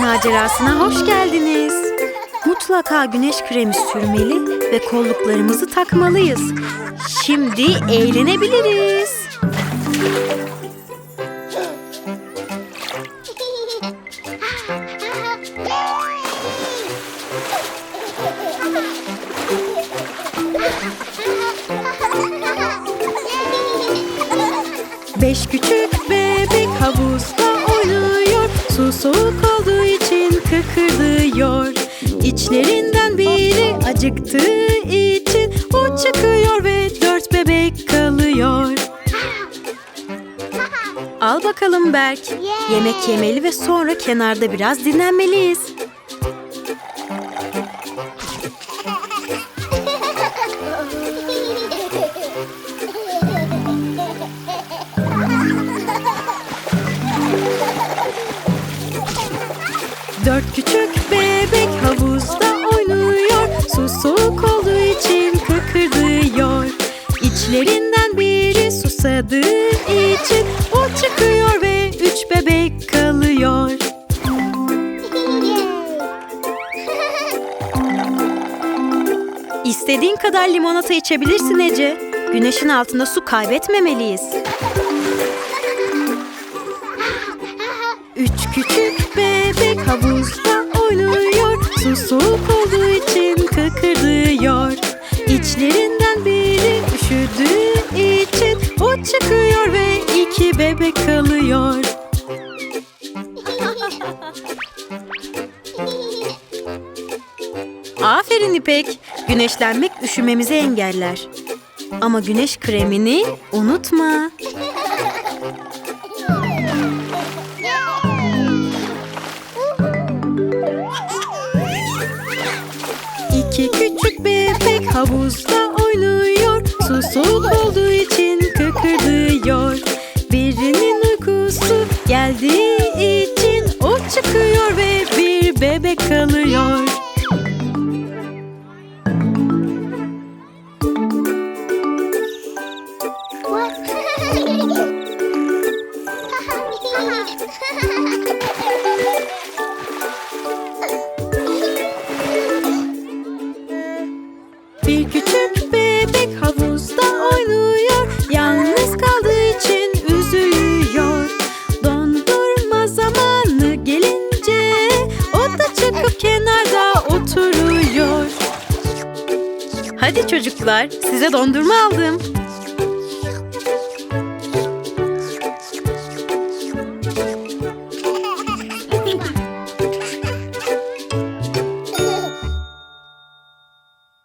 macerasına hoş geldiniz. Mutlaka güneş kremi sürmeli ve kolluklarımızı takmalıyız. Şimdi eğlenebiliriz. Beş küçük bebek havuzda İçlerinden biri acıktığı için o çıkıyor ve dört bebek kalıyor. Al bakalım Berk. Yemek yemeli ve sonra kenarda biraz dinlenmeliyiz. Dört küçük soğuk olduğu için kıkırdıyor. İçlerinden biri susadığı için o çıkıyor ve üç bebek kalıyor. İstediğin kadar limonata içebilirsin Ece. Güneşin altında su kaybetmemeliyiz. Üç küçük bebek havuzda kıkırdıyor. İçlerinden biri üşüdüğü için o çıkıyor ve iki bebek kalıyor. Aferin İpek. Güneşlenmek üşümemizi engeller. Ama güneş kremini unutma. İki küçük bebek havuzda oynuyor. Su soğuk olduğu için kıkırdıyor. Birinin uykusu geldiği için o çıkıyor ve bir bebek kalıyor. Bir küçük bebek havuzda oynuyor. Yalnız kaldığı için üzülüyor. Dondurma zamanı gelince o da çıkıp kenarda oturuyor. Hadi çocuklar, size dondurma aldım.